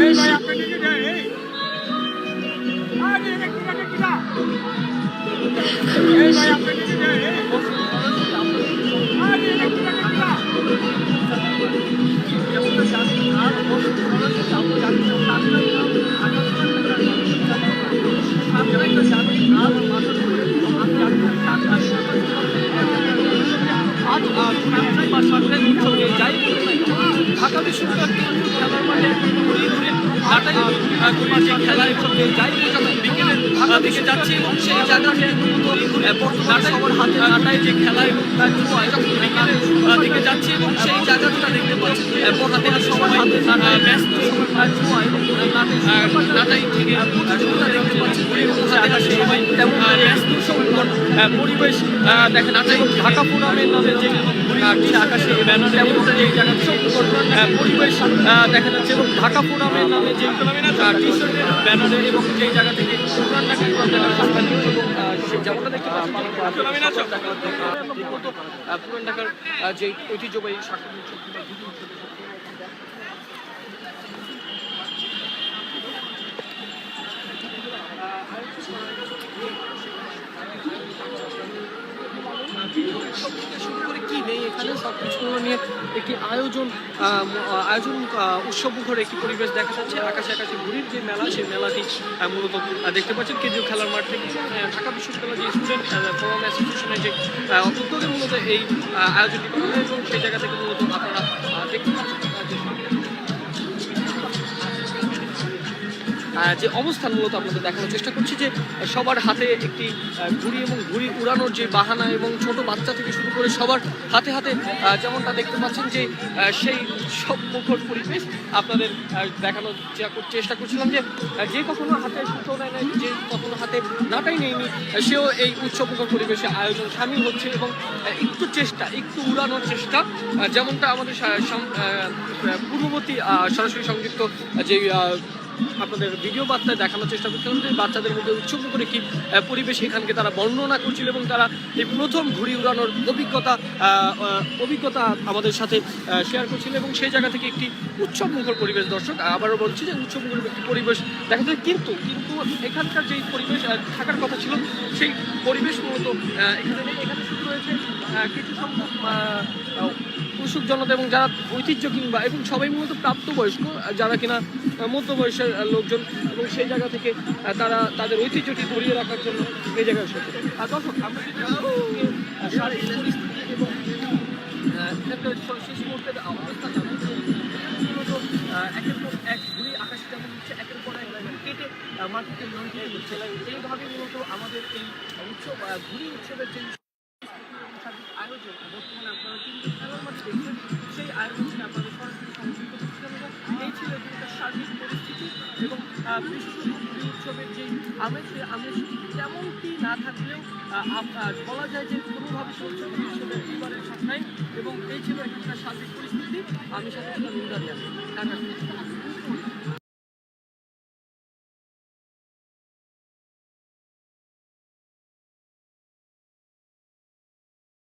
এই ভাই আপনি দিকে যান এই আরে একটু না একটু না এই ভাই আপনি দিকে যান এই আরে একটু না একটু না আজ আহ, টুর্নামেন্ট বা সরকারি উৎসব নিয়ে যাই ঢাকা বিশ্ববিদ্যালয় কেন্দ্রীয় খেলার মাঠে ঘুরিয়ে ঘুরিয়ে নাটাই আহ, যে খেলার উৎসব যাই বলুন না কেন, বিকেলে ঢাকা দিকে যাচ্ছি এবং সেই জায়গাটি মূলত সবার হাতে নাটাই যে খেলায় জুয়ায়, বিকেলে দিকে যাচ্ছি এবং সেই জায়গাটা দেখতে পাচ্ছি বর্তমানে সবার হাতে ব্যস্ত সবার তেমন সবার পরিবেশ দেখেন নাটাই ঢাকা পুরামের নামে যে নীল আকাশে ব্যানার এবং যে জায়গাটা সুন্দর পরিবেশ দেখা যাচ্ছে এবং ঢাকা পুরামের নামে যে টি ব্যানারে এবং যেই জায়গা থেকে পুরান যেমনটা দেখতে পাচ্ছি পুরান ঢাকার যে ঐতিহ্যবাহী শাখা কি নেই এখানে? সব কিছুগুলো নিয়ে একটি আয়োজন আয়োজন আহ, উৎসব মুখর একটি পরিবেশ দেখা যাচ্ছে। আকাশে আকাশে যে মেলা সেই মেলাটি মূলত দেখতে পাচ্ছেন কেন্দ্রীয় খেলার মাঠ থেকে ঢাকা বিশ্ববিদ্যালয় যে স্টুডেন্ট ফোরাম অ্যাসোসিয়েশনের যে উদ্যোগে মূলত এই আয়োজনটি করা হয় এবং সেই জায়গা থেকে যে অবস্থান মূলত আপনাদের দেখানোর চেষ্টা করছি যে সবার হাতে একটি ঘুড়ি এবং ঘুড়ি উড়ানোর যে বাহানা এবং ছোট বাচ্চা থেকে শুরু করে সবার হাতে হাতে যেমনটা দেখতে পাচ্ছেন যে সেই সব মুখর পরিবেশ আপনাদের দেখানোর চেষ্টা করছিলাম যে যে কখনো হাতে সুতো নেয় নাই, যে কখনো হাতে নাটাই নেয়নি, সেও এই উৎসব পরিবেশে আয়োজন সামিল হচ্ছে এবং একটু চেষ্টা, একটু উড়ানোর চেষ্টা যেমনটা আমাদের পূর্ববর্তী সরাসরি সংযুক্ত যে আপনাদের ভিডিও বার্তায় দেখানোর চেষ্টা করছিলাম যে বাচ্চাদের মধ্যে উৎসব করে কি পরিবেশ এখানকে তারা বর্ণনা করছিল এবং তারা এই প্রথম ঘুড়ি উড়ানোর অভিজ্ঞতা অভিজ্ঞতা আমাদের সাথে শেয়ার করছিল এবং সেই জায়গা থেকে একটি উৎসব মুখর পরিবেশ। দর্শক আবারও বলছি যে উৎসব মুখর একটি পরিবেশ দেখা যায় কিন্তু কিন্তু এখানকার যেই পরিবেশ থাকার কথা ছিল সেই পরিবেশ মূলত এখানে এখানে শুরু আহ, কিছু সংখ্যক উৎসুক জনতা এবং যারা ঐতিহ্য কিংবা এবং সবাই মূলত প্রাপ্তবয়স্ক যারা কিনা আহ, মধ্য বয়সের লোকজন এবং সেই জায়গা থেকে তারা তাদের ঐতিহ্যটি ধরিয়ে রাখার জন্য এই জায়গায় এসেছে। আর দর্শক ঘুরে আমাদের এই উৎসব ঘুড়ি উৎসবের যে আয়োজন বর্তমানে আপনারা কিন্তু আমি আমেজ তেমনটি না থাকলেও বলা যায় যে কোনোভাবে চলছে হিসেবে এবারের সামনে এবং এই ছিল একটা সার্বিক পরিস্থিতি। আমি সাথে নিন্দা ইন্দ্রাদিয়া ঢাকা।